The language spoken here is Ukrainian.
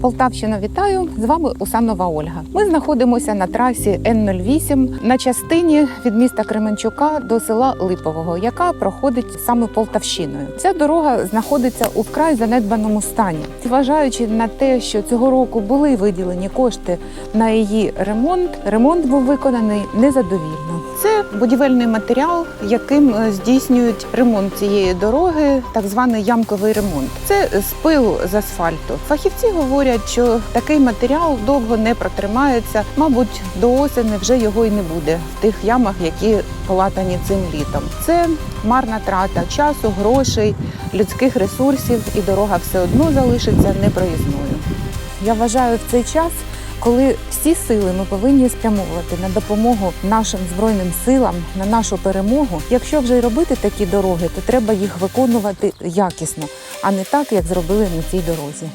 Полтавщина, вітаю! З вами Усанова Ольга. Ми знаходимося на трасі Н-08 на частині від міста Кременчука до села Липового, яка проходить саме Полтавщиною. Ця дорога знаходиться у вкрай занедбаному стані. Зважаючи на те, що цього року були виділені кошти на її ремонт, ремонт був виконаний незадовільно. Це будівельний матеріал, яким е, здійснюють ремонт цієї дороги, так званий ямковий ремонт. Це з пилу з асфальту. Фахівці говорять, що такий матеріал довго не протримається. Мабуть, до осені вже його і не буде в тих ямах, які полатані цим літом. Це марна трата часу, грошей, людських ресурсів, і дорога все одно залишиться непроїзною. Я вважаю в цей час. Коли всі сили ми повинні спрямовувати на допомогу нашим збройним силам, на нашу перемогу. Якщо вже робити такі дороги, то треба їх виконувати якісно, а не так, як зробили на цій дорозі.